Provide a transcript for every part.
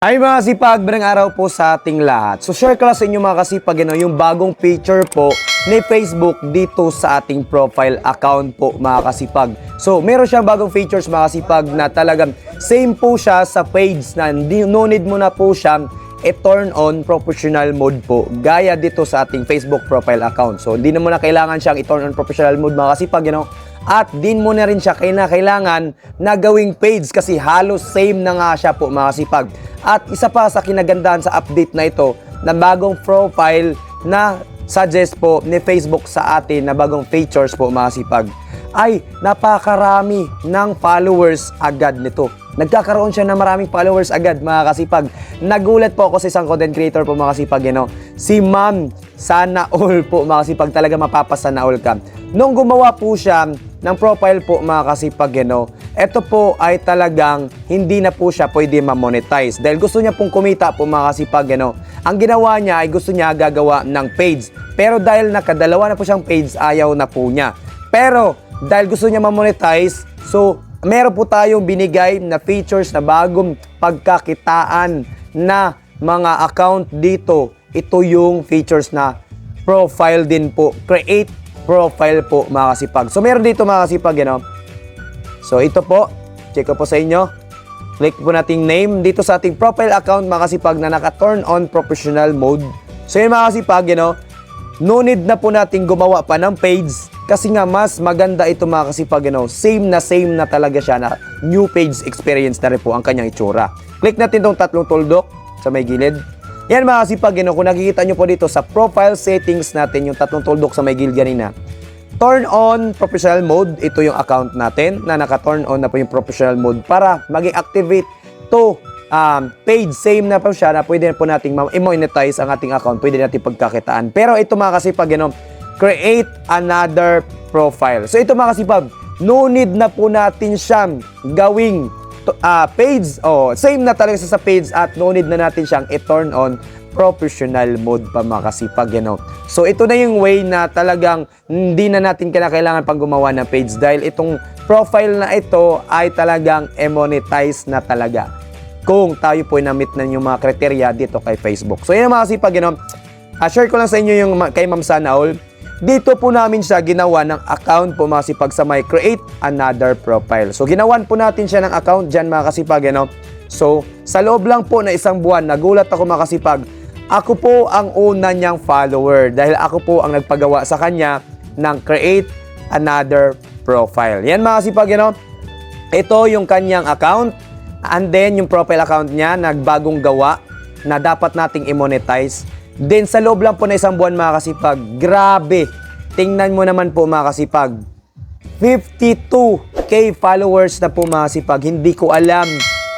Ay mga kasipag, magandang araw po sa ating lahat. So share ko lang sa inyo mga kasipag, know, yung bagong feature po ni Facebook dito sa ating profile account po mga kasipag. So meron siyang bagong features mga kasipag na talagang same po siya sa page na no need mo na po siya i-turn on professional mode po gaya dito sa ating Facebook profile account. So hindi na mo na kailangan siyang i-turn on professional mode mga kasipag, you know. At din mo na rin siya kaya kailangan na gawing page kasi halos same na nga siya po mga kasipag. At isa pa sa kinagandahan sa update na ito na bagong profile na suggest po ni Facebook sa atin na bagong features po mga kasipag ay napakarami ng followers agad nito. Nagkakaroon siya ng maraming followers agad mga kasipag. Nagulat po ako sa isang content creator po mga kasipag, you know, si Ma'am Sana All po mga kasipag, talaga mapapasana all ka. Nung gumawa po siya ng profile po mga kasipag, you ito po ay talagang hindi na po siya pwede ma-monetize. Dahil gusto niya pong kumita po mga kasipag, you ang ginawa niya ay gusto niya gagawa ng page. Pero dahil nakadalawa na po siyang page, ayaw na po niya. Pero dahil gusto niya ma-monetize, so meron po tayong binigay na features na bagong pagkakitaan na mga account dito. Ito yung features na profile din po. Create profile po mga kasipag. So meron dito mga kasipag, you know. So ito po, check ko po sa inyo. Click po nating name dito sa ating profile account mga kasipag na naka-turn on professional mode. So yun mga kasipag, you know, no need na po nating gumawa pa ng page kasi nga mas maganda ito mga kasipag, you know, same na same na talaga siya na new page experience na rin po ang kanyang itsura. Click natin tong tatlong tuldok sa may gilid. Yan mga kasipag, you know, kung nakikita nyo po dito sa profile settings natin, yung tatlong tuldok sa may gilid ganina, turn on professional mode. Ito yung account natin na naka-turn on na po yung professional mode para maging activate to um, page. Same na po siya na pwede po nating ma- i-monetize ang ating account. Pwede natin pagkakitaan. Pero ito mga kasipag, you know, create another profile. So ito mga kasipag, no need na po natin siyang gawing ah, page. Oh, same na talaga sa page at no need na natin siyang i-turn on professional mode pa mga kasipag, you know. So ito na yung way na talagang hindi na natin kailangan pang gumawa ng page dahil itong profile na ito ay talagang monetize na talaga kung tayo po na-meet na yung mga kriteria dito kay Facebook. So yun mga kasipag, you know, Ah, share ko lang sa inyo yung kay Ma'am Sanaol. Dito po namin siya ginawa ng account po mga kasipag sa may create another profile. So ginawan po natin siya ng account dyan mga kasipag, know. So sa loob lang po na isang buwan, nagulat ako mga kasipag, ako po ang una niyang follower dahil ako po ang nagpagawa sa kanya ng create another profile. Yan mga kasipag, know. Ito yung kanyang account and then yung profile account niya nagbagong gawa na dapat nating i-monetize. Then sa loob lang po na isang buwan mga kasipag, grabe. Tingnan mo naman po mga kasipag. 52k followers na po mga kasipag. Hindi ko alam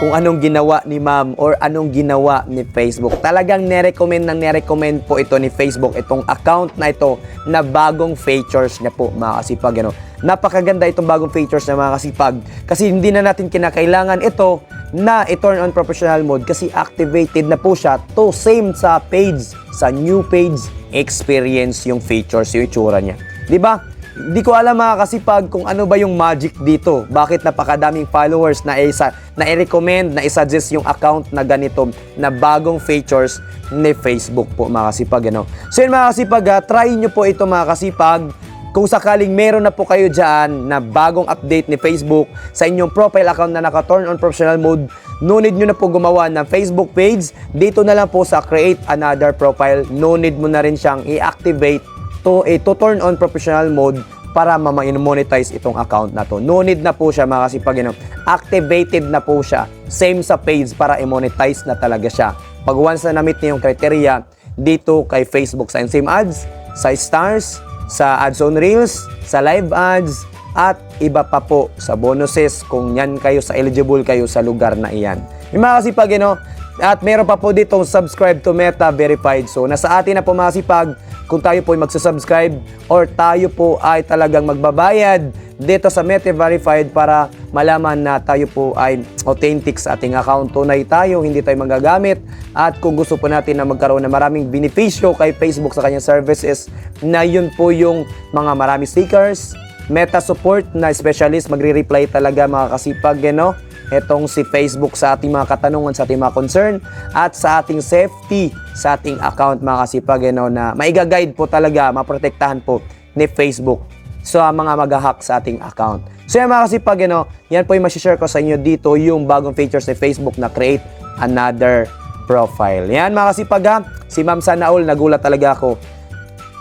kung anong ginawa ni ma'am or anong ginawa ni Facebook. Talagang nerecommend ng nerecommend po ito ni Facebook, itong account na ito na bagong features niya po mga kasipag. Ano? Napakaganda itong bagong features na mga kasipag kasi hindi na natin kinakailangan ito na i-turn on professional mode kasi activated na po siya to same sa page, sa new page experience yung features, yung itsura niya. Di ba? Di ko alam mga kasipag kung ano ba yung magic dito. Bakit napakadaming followers na isa na i-recommend, na i-suggest yung account na ganito na bagong features ni Facebook po mga kasipag. Ano? So yun mga kasipag, ha, try nyo po ito mga kasipag. Kung sakaling meron na po kayo dyan na bagong update ni Facebook sa inyong profile account na naka-turn on professional mode, no need nyo na po gumawa ng Facebook page. Dito na lang po sa create another profile. No need mo na rin siyang i-activate to, eh, to turn on professional mode para ma-monetize itong account na to. No need na po siya mga kasipag. You know, activated na po siya. Same sa page para i-monetize na talaga siya. Pag once na na-meet niyo yung criteria dito kay Facebook sa same ads, sa stars, sa ads on reels, sa live ads, at iba pa po sa bonuses kung yan kayo sa eligible kayo sa lugar na iyan. Yung mga kasipag, you know, at meron pa po ditong subscribe to Meta Verified. So, nasa atin na kasipag, kung tayo po ay magsasubscribe or tayo po ay talagang magbabayad dito sa Meta Verified para malaman na tayo po ay authentic sa ating account. Tunay tayo, hindi tayo magagamit. At kung gusto po natin na magkaroon ng maraming benepisyo kay Facebook sa kanyang services, na yun po yung mga marami stickers, meta support na specialist, magre-reply talaga mga kasipag, you know? Itong si Facebook sa ating mga katanungan, sa ating mga concern, at sa ating safety sa ating account mga kasipag, you know, na maiga-guide po talaga, maprotektahan po ni Facebook sa mga mag-hack sa ating account. So yan mga kasipag, you know, yan po yung masishare ko sa inyo dito, yung bagong features ni Facebook na create another profile. Yan mga kasipag ha, si Ma'am Sanaul, nagulat talaga ako.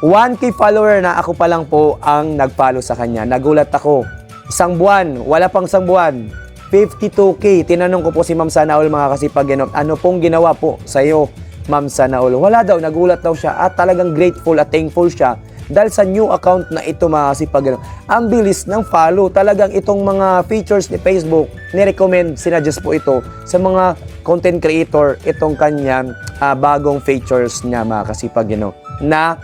1K follower na ako pa lang po ang nag-follow sa kanya. Nagulat ako. Isang buwan, wala pang isang buwan. 52K. Tinanong ko po si Ma'am Sanaol mga kasipag, ano, ano pong ginawa po sa iyo, Ma'am Sanaol? Wala daw, nagulat daw siya at talagang grateful at thankful siya dahil sa new account na ito mga kasipag. Ano, ang bilis ng follow. Talagang itong mga features ni Facebook, ni-recommend, sinadjust po ito sa mga content creator, itong kanyang ah, bagong features niya mga kasipag, ano, na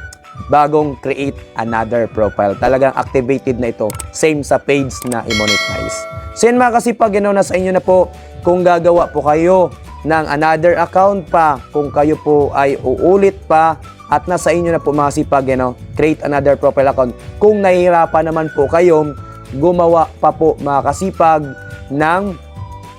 bagong create another profile. Talagang activated na ito. Same sa page na i-monetize. So yun mga kasipag, yun, nasa inyo na po kung gagawa po kayo ng another account pa, kung kayo po ay uulit pa, at nasa inyo na po mga kasipag, you know, create another profile account. Kung nahihirapan naman po kayo, gumawa pa po mga kasipag ng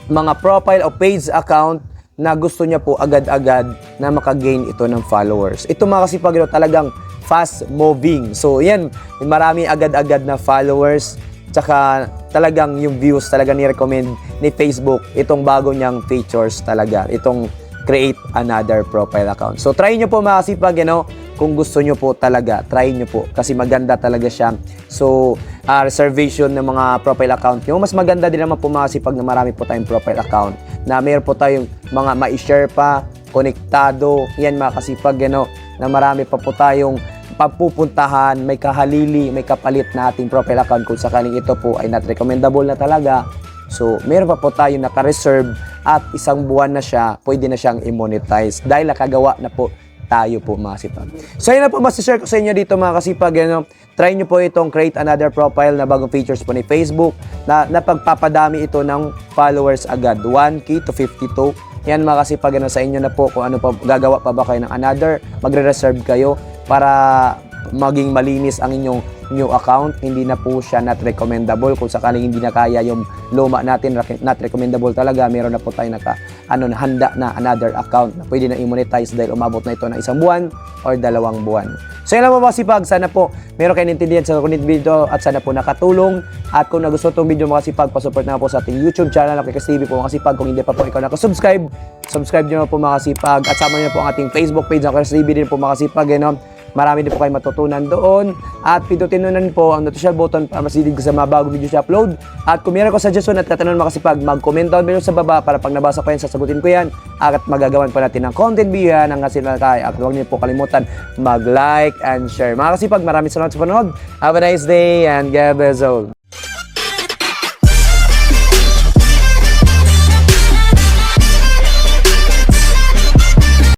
mga profile o page account na gusto niya po agad-agad na makagain ito ng followers. Ito mga kasipag, you know, talagang fast moving. So yan, marami agad-agad na followers. Tsaka talagang yung views talaga ni-recommend ni Facebook itong bago niyang features talaga. Itong create another profile account. So try nyo po mga kasipag, you know, kung gusto nyo po talaga, try nyo po kasi maganda talaga siya. So, ah, reservation ng mga profile account nyo. Mas maganda din naman po mga kasipag na marami po tayong profile account na mayroon po tayong mga ma-share pa, konektado, yan mga kasipag, you know, na marami pa po tayong papupuntahan, may kahalili, may kapalit na ating profile account kung sakaling ito po ay not recommendable na talaga. So, meron pa po tayo naka-reserve at isang buwan na siya, pwede na siyang i-monetize dahil nakagawa na po tayo po mga kasipag. So, yun na po masishare ko sa inyo dito mga kasipag. Ano, try nyo po itong create another profile na bagong features po ni Facebook na napagpapadami ito ng followers agad. 1K to 52. Yan mga kasipag ano, sa inyo na po kung ano pa, gagawa pa ba kayo ng another, magre-reserve kayo para maging malinis ang inyong new account. Hindi na po siya not recommendable. Kung sakaling hindi na kaya yung luma natin, not recommendable talaga, meron na po tayo naka, ano, na handa na another account na pwede na i-monetize dahil umabot na ito ng isang buwan or dalawang buwan. So yun lang po sipag, sana po meron kayong intindihan sa kunit video at sana po nakatulong. At kung nagustuhan itong video mga sipag, pasupport na po sa ating YouTube channel, Nakikas TV po mga sipag. Kung hindi pa po ikaw nakasubscribe, subscribe nyo na po mga sipag at sama nyo po ang ating Facebook page, Nakikas TV din po mga sipag. You know? Marami din po kayo matutunan doon. At pindutin na rin po ang notification button para masilid ko sa mga bagong video siya upload. At kung meron ko suggestion at katanungan makasipag, mag-comment down below sa baba para pag nabasa ko yan, sasagutin ko yan. At magagawan pa natin ng content yan ng Kasinakay. At huwag niyo po kalimutan mag-like and share. Mga kasipag, maraming salamat sa panonood. Have a nice day and God bless all.